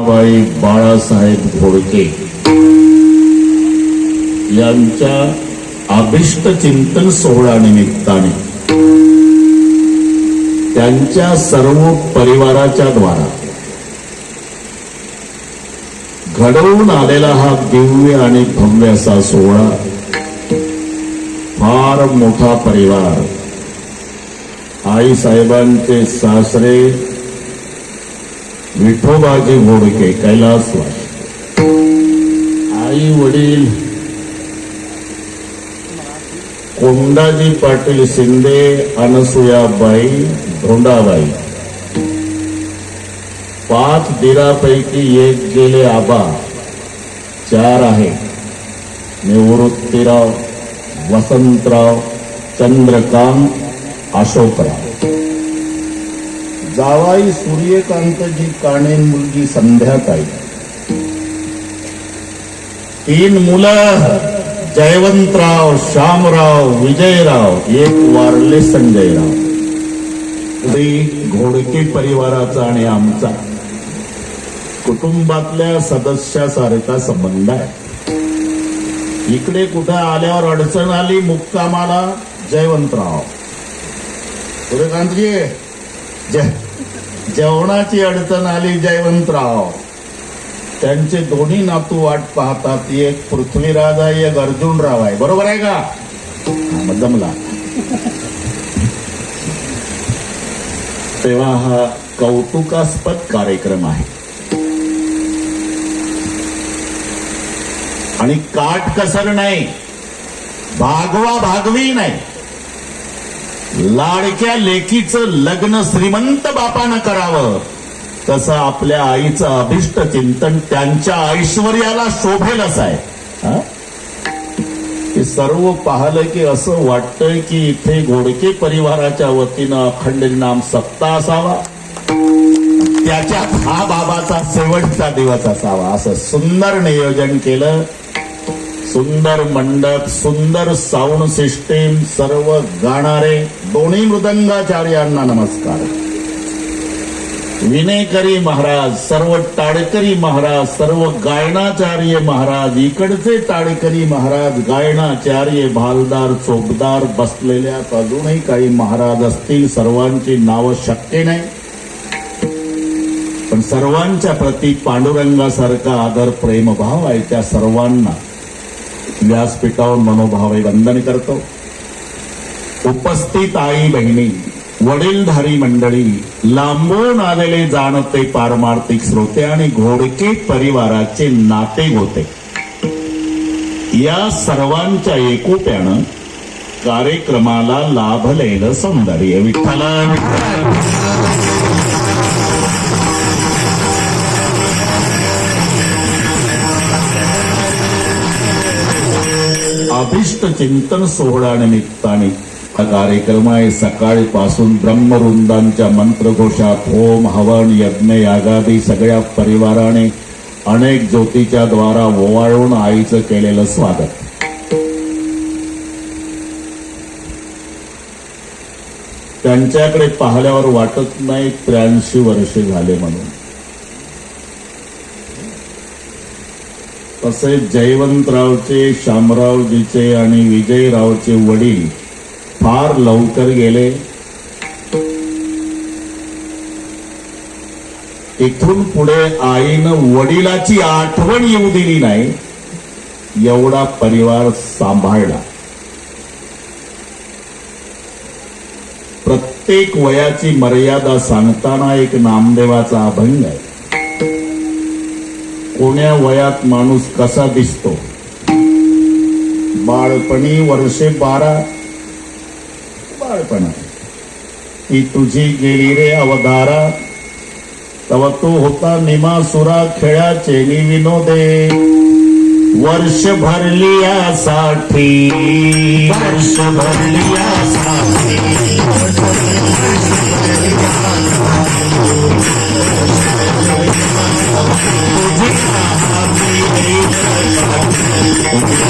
बाई बाळासाहेब घोडके यांच्या अभिष्ट चिंतन सोहळा निमित्ताने त्यांच्या सर्व परिवाराच्या द्वारा घडवून आलेला हा दिव्य आणि भव्य असा सोहळा फार मोठा परिवार आई साहेबांचे सासरे विठोबाजी घोडके कैलासवास आई वडील. कोंडाजी पाटील शिंदे अनसुयाबाई धोंडाबाई पाच दिरापैकी एक गेले आबा. चार आहे. निवृत्तीराव वसंतराव चंद्रकांत अशोकराव. जावाई सूर्यकांतजी काणे मुलगी संध्याकाळी तीन मुलं जयवंतराव श्यामराव विजयराव एक वारले संजयराव. घोडके परिवाराचा आणि आमचा. कुटुंबातल्या सदस्यासारखा संबंध आहे. इकडे कुठं आल्यावर अडचण आली मुक्कामाला जयवंतराव. सूर्यकांतजी जेवणाची अडचण आली जयवंतराव. त्यांचे दोन्ही नातू वाट पाहतात. एक पृथ्वीराज आहे एक अर्जुनराव आहे. बरोबर आहे का? जमला. तेव्हा हा कौतुकास्पद कार्यक्रम आहे. आणि काट कसर नाही. भागवा भागवी नाही. लाडक्या लेकीचं लग्न श्रीमंत बापानं करावं. तसं आपल्या आईचं अभिष्ट चिंतन त्यांच्या ऐश्वर्याला शोभेलच आहे. सर्व पाहलं की असं वाटतंय की इथे घोडके परिवाराच्या वतीनं अखंड नाम सत्ता असावा. त्याच्यात हा बाबाचा शेवटचा दिवस असावा. असं सुंदर नियोजन केलं. सुंदर मंडप सुंदर साऊंड सिस्टीम सर्व गाणारे. दोन्ही मृदंगाचार्यांना नमस्कार. विनेकरी महाराज सर्व टाळकरी महाराज सर्व गायनाचार्य महाराज इकडचे टाळकरी महाराज गायनाचार्य भालदार चोपदार बसलेल्या अजूनही काही महाराज असतील सर्वांची नावं शक्य नाही. पण सर्वांच्या प्रती पांडुरंगासारखा आदर प्रेमभाव आहे त्या सर्वांना. व्यासपीठावर मनोभावे वंदन करतो. उपस्थित आई बहिणी वडीलधारी मंडळी लांबून आलेले जाणते पारमार्थिक श्रोते आणि घोडके परिवाराचे नाते होते या सर्वांच्या एकोप्यानं कार्यक्रमाला लाभलेलं सौंदर्य विठ्ठला. अभिष्ट चिंतन सोहळा निमित्ताने कार्यक्रम आहे. सकाळपासून ब्रह्मवृंदांच्या मंत्रघोषात होम हवन यज्ञ यागादी सगळ्या परिवाराने अनेक ज्योतीच्या द्वारा ओवाळून आईचं केलेलं स्वागत. त्यांच्याकडे पाहिल्यावर वाटत नाही त्र्याऐंशी वर्षे झाले म्हणून. तसे जयवंतरावचे शामरावजीचे आणि विजयरावचे वडील फार लवकर गेले. इथून पुढे आईनं वडिलाची आठवण येऊ दिली नाही. एवढा परिवार सांभाळला. प्रत्येक वयाची मर्यादा सांगताना एक नामदेवाचा अभंग आहे. कोण्या वयात माणूस कसा दिसतो? बाळपणी वर्षे बारा गाढपणा ही तुझी गेली रे अवधारा तव तू होता निमासुरा खेळाचे विनोदे वर्ष भरलियासाठी वर्ष भरलियासाठी तुझी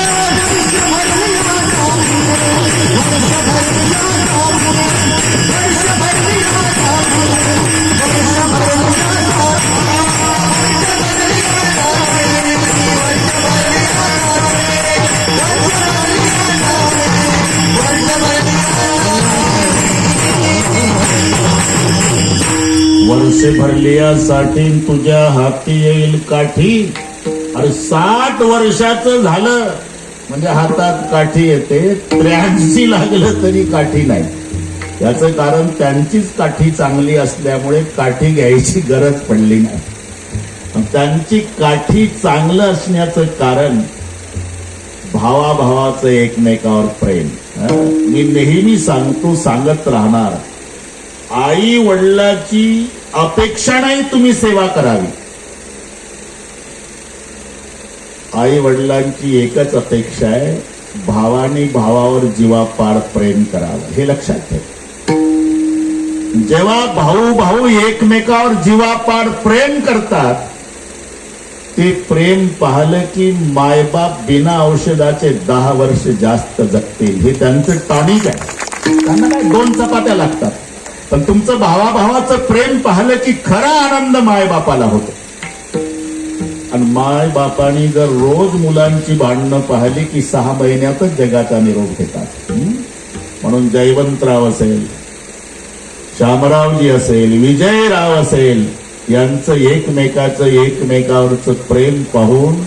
वर्षे भरलियासाठी तुझ्या हाती येईल काठी. अरे साठ वर्षाचं झालं. म्हणजे हातात काठी येते त्र्याऐंशी लागलं तरी काठी नाही. याचं कारण त्यांचीच काठी चांगली असल्यामुळे काठी घ्यायची गरज पडली नाही. त्यांची काठी चांगलं असण्याचं कारण भावाभावाचं एकमेकावर प्रेम. मी नेहमी सांगतो सांगत राहणार आई वडिलाची अपेक्षा नाही तुम्ही सेवा करावी. आई वडिलांची एकच अपेक्षा आहे भावानी भावावर जीवापाड प्रेम करावं. हे लक्षात ठेव. जेव्हा भाऊ भाऊ एकमेकावर जीवापाड प्रेम करतात ते प्रेम पाहिलं की मायबाप बिना औषधाचे दहा वर्ष जास्त जगतील. हे त्यांचं टॉनिक आहे. त्यांना काय दोन चपात्या लागतात. पण तुमचं भावाभावाचं प्रेम पाहिलं की खरा आनंद मायबापाला होतो. आणि मायबापानी जर रोज मुलांची भांडणं पाहिली की सहा महिन्यातच जगाचा निरोप घेतात म्हणून जयवंतराव असेल शामरावजी असेल विजयराव असेल यांचं एकमेकाचं एकमेकावरचं प्रेम पाहून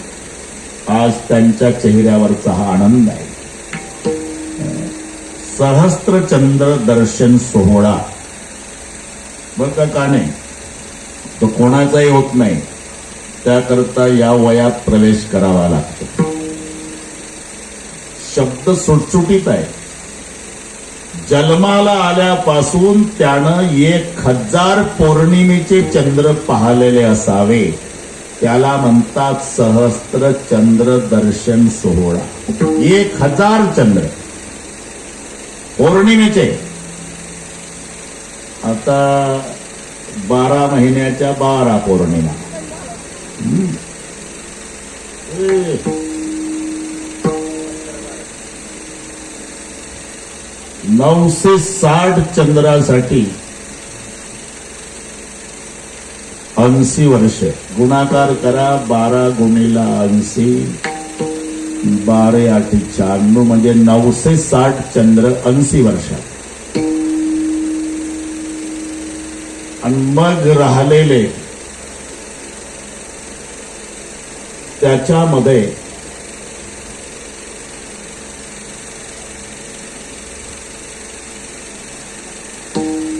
आज त्यांच्या चेहऱ्यावरचा हा आनंद आहे. सहस्त्रचंद्र दर्शन सोहळा. बर का नाही तो कोणाचाही होत नाही. त्याकरता या वयात प्रवेश करावा लागतो. शब्द सुटसुटीत आहे. जन्माला आल्यापासून त्यानं एक हजार पौर्णिमेचे चंद्र पाहलेले असावे. त्याला म्हणतात सहस्त्र चंद्र दर्शन सोहळा. एक हजार चंद्र. पौर्णिमेचे. आता बारा महिन्याच्या बारा पौर्णिमा. नऊशे साठ चंद्रासाठी ऐंशी वर्ष. गुणाकार करा बारा गुणीला ऐंशी. बारे आठी शहाण्णव म्हणजे नऊशे साठ चंद्र ऐंशी वर्षात आणि मग राहिलेले त्याच्यामध्ये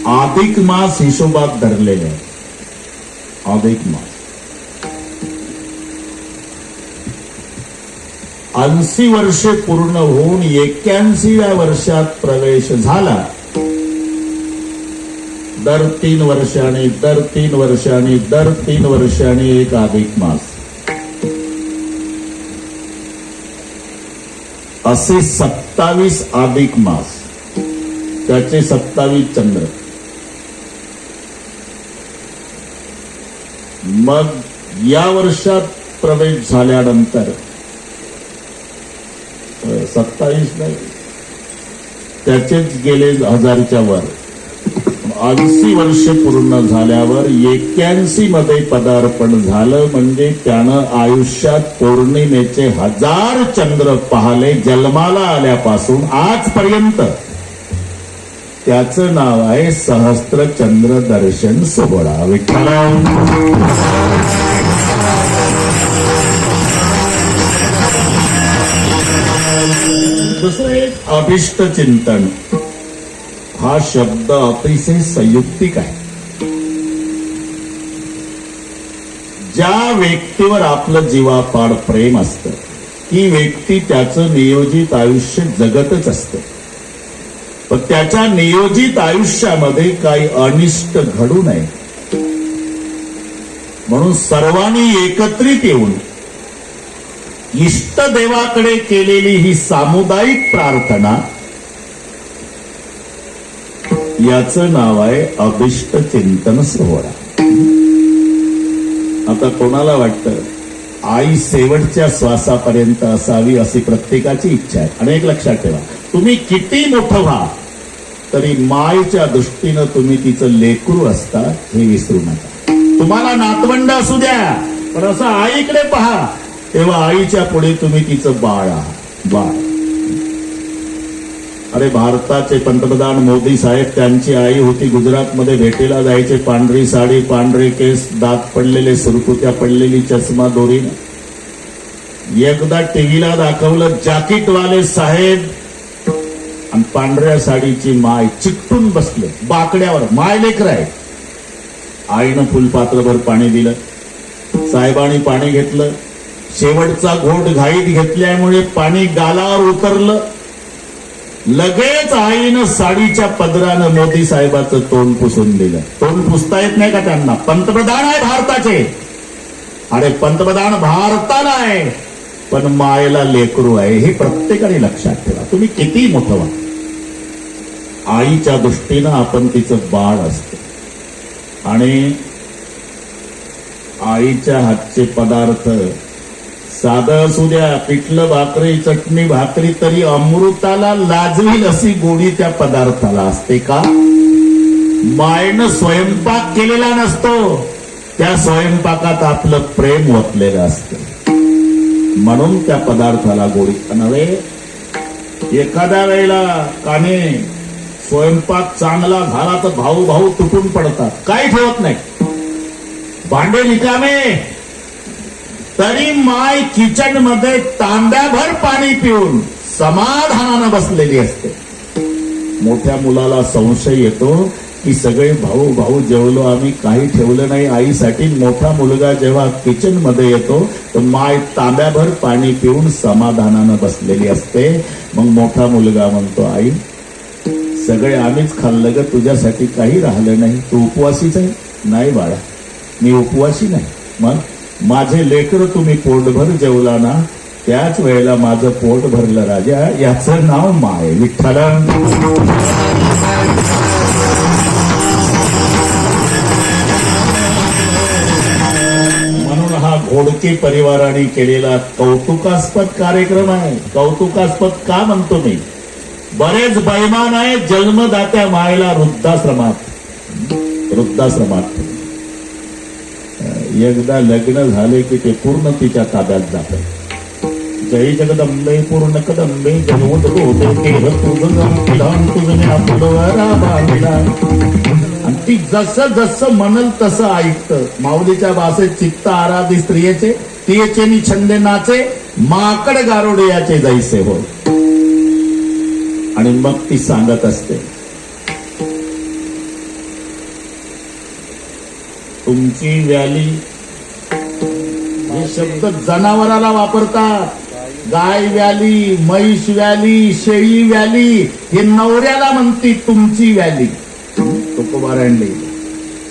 अधिक मास हिशोबात धरलेले अधिक मास. ऐंशी वर्षे पूर्ण होऊन एक्क्याऐंशीव्या वर्षात प्रवेश झाला. दर तीन वर्षांनी दर तीन वर्षांनी दर तीन वर्षांनी एक अधिक मास. असे सत्तावीस अधिक मास त्याचे सत्तावीस चंद्र. मग या वर्षात प्रवेश झाल्यानंतर सत्तावीस नाही त्याचेच गेले हजारच्या वर. ऐंशी वर्ष पूर्ण झाल्यावर एक्क्याऐंशी मध्ये पदार्पण झालं. म्हणजे त्यानं आयुष्यात पौर्णिमेचे हजार चंद्र पाहले. जन्माला आल्यापासून आजपर्यंत. त्याचं नाव आहे सहस्त्र चंद्र दर्शन सोहळा विठ्ठला. दुसरं एक अभिष्ट चिंतन हा शब्द अतिशय संयुक्तिक आहे ज्या व्यक्तीवर आपलं जीवापाड प्रेम असतं ती व्यक्ती त्याचं नियोजित आयुष्य जगतच असतं. पण त्याच्या नियोजित आयुष्यामध्ये काही अनिष्ट घडू नये. म्हणून सर्वांनी एकत्रित येऊन इष्टदेवाकडे केलेली ही सामुदायिक प्रार्थना याचं नाव आहे अभिष्ट चिंतन सोहळा. आता कोणाला वाटतं? आई शेवटच्या श्वासापर्यंत असावी अशी प्रत्येकाची इच्छा आहे. आणि एक लक्षात ठेवा. तुम्ही किती मोठं व्हा तरी मायच्या दृष्टीनं तुम्ही तिचं लेकरू असता हे विसरू नका. तुम्हाला नातवंड असू द्या पण असं आईकडे पहा. तेव्हा आईच्या पुढे तुम्ही तिचं बाळ आहात. बाळ. अरे भारताचे पंतप्रधान मोदी साहेब त्यांची आई होती गुजरातमध्ये भेटीला जायचे. पांढरी साडी पांढरे केस दात पडलेले सुरकुत्या पडलेली चष्मा दोरी. एकदा टीव्हीला दाखवलं जॅकेटवाले साहेब. आणि पांढऱ्या साडीची माय चिकटून बसले बाकड्यावर माय लेकर आहे आईनं फुलपात्रभर पाणी दिलं. साहेबांनी पाणी घेतलं. शेवटचा घोट घाईत घेतल्यामुळे पाणी गालावर उतरलं. लगेच आईनं साडीच्या पदरानं मोदी साहेबाचं तोंड पुसून दिलं. तोंड पुसता येत नाही का त्यांना? पंतप्रधान आहे भारताचे. अरे पंतप्रधान भारताला आहे. पण मायला लेकरू आहे. हे प्रत्येकाने लक्षात ठेवा. तुम्ही किती मोठं व्हा. आईच्या दृष्टीनं आपण तिचं बाळ असत. आणि आईच्या हातचे पदार्थ साधं असू द्या पिठलं भाकरी चटणी भाकरी तरी अमृताला लाजवील अशी गोडी त्या पदार्थाला असते का? मायनं स्वयंपाक केलेला नसतो. त्या स्वयंपाकात आपलं प्रेम ओतलेलं असत. म्हणून त्या पदार्थाला गोडी. नव्हे एखाद्या वेळेला काने स्वयंपाक चांगला झाला तर भाऊ भाऊ तुटून पडतात. काही ठेवत नाही. भांडे रिकामे. तरी माय किचनमध्ये तांब्याभर पाणी पिऊन समाधानानं बसलेली असते. मोठ्या मुलाला संशय येतो की सगळे भाऊ भाऊ जेवलो आम्ही काही ठेवलं नाही. आईसाठी मोठा मुलगा जेव्हा किचनमध्ये येतो तर माय तांब्याभर पाणी पिऊन समाधानानं बसलेली असते. मग मोठा मुलगा म्हणतो आई सगळे आम्हीच खाल्लं ग तुझ्यासाठी काही राहिलं नाही. तू उपवासीच आहे? नाही बाळा मी उपवासी नाही. मग? माझे लेकर तुम्ही पोटभर जेवला ना त्याच वेळेला माझं पोट भरलं राजा याचं नाव माय विठ्ठला म्हणून हा घोडके परिवाराने केलेला कौतुकास्पद कार्यक्रम आहे. कौतुकास्पद का म्हणतो मी? बरेच बैमान आहे जन्मदात्या मायला वृद्धाश्रमात. वृद्धाश्रमात. एकदा लग्न झाले की ते पूर्ण तिच्या ताब्यात जात. जय जगदंबे पूर्ण कदंबे तुझं तुझं आणि ती जसं जसं म्हणल तसं ऐकत. माऊलीच्या भाषेत चित्त आराधी स्त्रियेचे तियेचे नि छंदे नाचे माकड गारोडे याचे जैसे हो आणि मग ती सांगत असते तुमची व्याली हे शब्द जनावराला वापरतात. गाय व्याली म्हैस व्याली शेळी व्याली हे नवऱ्याला म्हणते तुमची व्याली तुकोबारांडे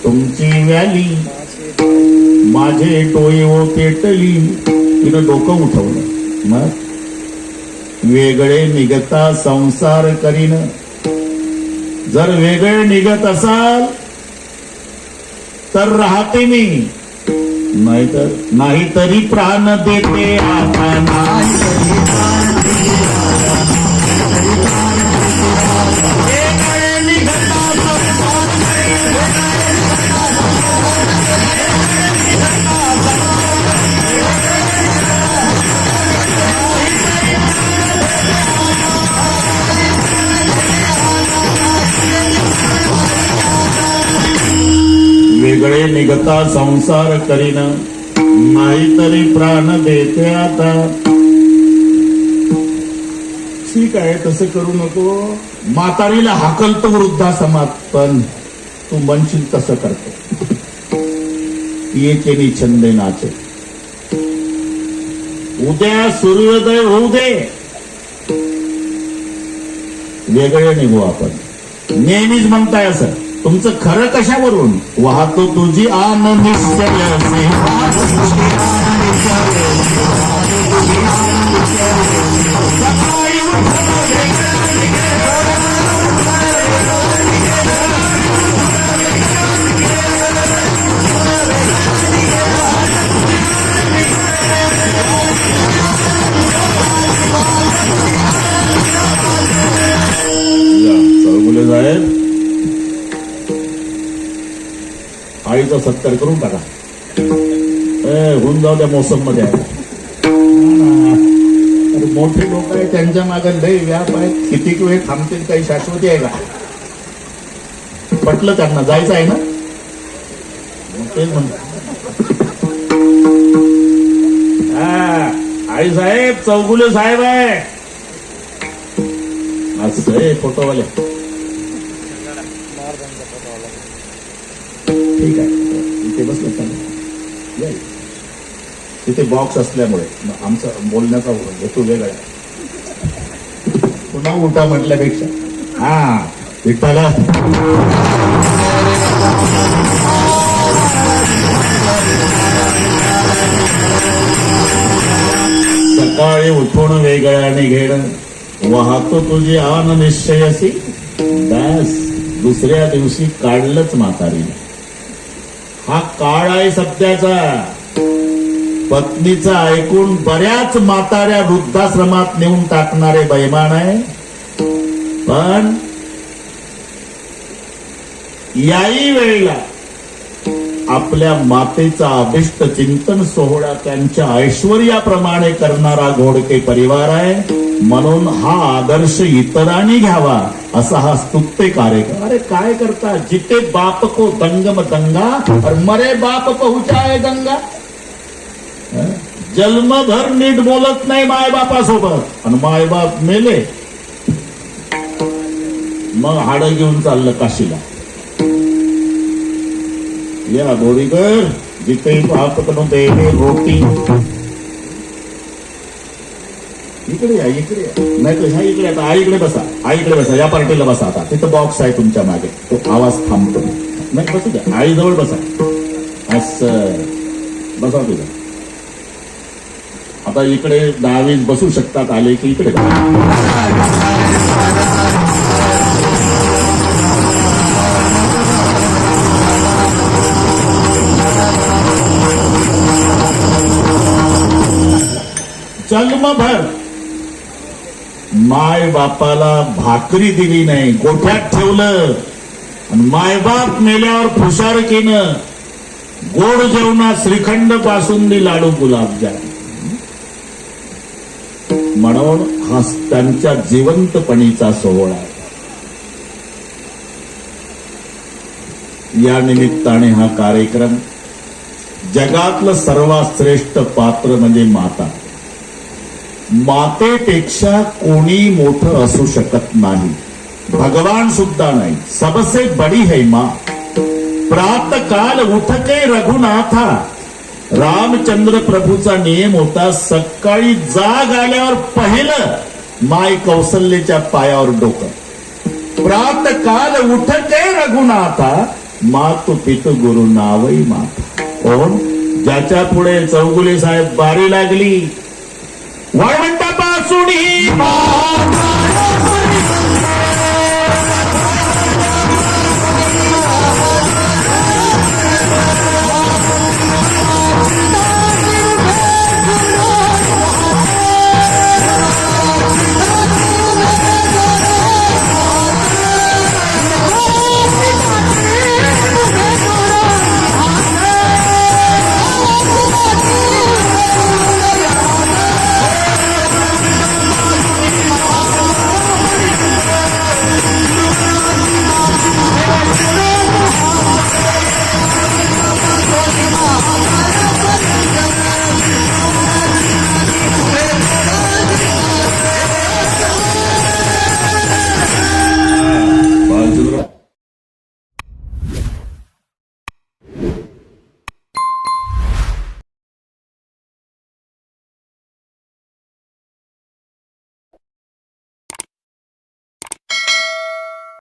तुमची व्याली माझे डोळे ओ पेटली. तिनं डोकं उठवलं. मग? वेगळे निघता संसार करीन. जर वेगळे निघत असाल तर राहते मी. नाहीतर नाहीतरी प्राण देते आता नाही करता संसार करीन नाहीतरी प्राण देते आता ठीक आहे तसं करू नको म्हातारीला हाकलतो वृद्धाश्रमात पण तू म्हणशील तसं करतो येचे नि छंदे नाचे उद्या सूर्योदय होऊ दे वेगळे निघू आपण नेहमीच म्हणताय असं तुमचं खरं कशावरून? वाहतो तुझी आन साहेब. आईचा सत्कार करून टाका. होऊन जाऊ त्या मोसममध्ये आहे. मोठे लोक आहे त्यांच्या मागे लय व्याप आहे. किती वेळ थांबतील काही शाश्वती आहे का? पटलं त्यांना जायचं आहे ना? मग तेच म्हणतो हा, आई साहेब चौगुले साहेब आहे. असं फोटोवाले. तिथे बॉक्स असल्यामुळे. आमचा बोलण्याचा हेतू वेगळा आहे. पुन्हा उलटा म्हटल्यापेक्षा. हा. विठ्ठला. सकाळी उठून वेगळ्याने घेणं. वाहतो तुझी आन निश्चयसी. बस दुसऱ्या दिवशी काढलंच म्हातारीला हा काळ आहे सध्याचा. पत्नीचा ऐकून बऱ्याच म्हाताऱ्या वृद्धाश्रमात नेऊन टाकणारे बैमान आहे. पण याही वेळेला आपल्या मातेचा अभिष्ट चिंतन सोहळा त्यांच्या ऐश्वर्याप्रमाणे करणारा घोडके परिवार आहे. म्हणून हा आदर्श इतरांनी घ्यावा असा हा स्तुत्य कार्यक्रम. अरे काय करता? जिथे बाप को दंगम दंगा और मरे बाप को हुचाए दंगा. जन्मभर नीट बोलत नाही मायबापासोबत. आणि मायबाप मेले. मग हाडं घेऊन चाललं काशीला. या बोरीकर जिथे पाहतो ते रोटी. इकडे या इकडे या. नाही तर ह्या इकडे आता आईकडे बसा. आईकडे बसा या पार्टीला बसा आता. तिथं बॉक्स आहे तुमच्या मागे. तो आवाज थांबतो. नाही बसू द्या. आईजवळ बसा. असं. बसा तुझा आता इकडे दहावीस बसू शकतात आले की इकडे जन्मभर माय बापाला भाकरी दिली नाही गोठ्यात ठेवलं. आणि मायबाप मेल्यावर फुशारकीनं गोड जेवणात श्रीखंडपासून लाडू गुलाबजाम म्हणून हा त्यांच्या जिवंतपणीचा सोहळा या निमित्ताने हा कार्यक्रम जगातलं सर्वात श्रेष्ठ पात्र म्हणजे माता. मातेपेक्षा कोणी मोठं असू शकत नाही. भगवान सुद्धा नाही. सबसे बडी है माँ. प्रात काल उठके रघुनाथा. रामचंद्र प्रभूचा नियम होता सकाळी जाग आल्यावर पहिलं माय कौशल्याच्या पायावर डोकं. प्रात काल उठते रघुनाथा मातु पितु गुरु नावई माता. कोण? ज्याच्या पुढे चौगुले साहेब बारी लागली. वाळवंट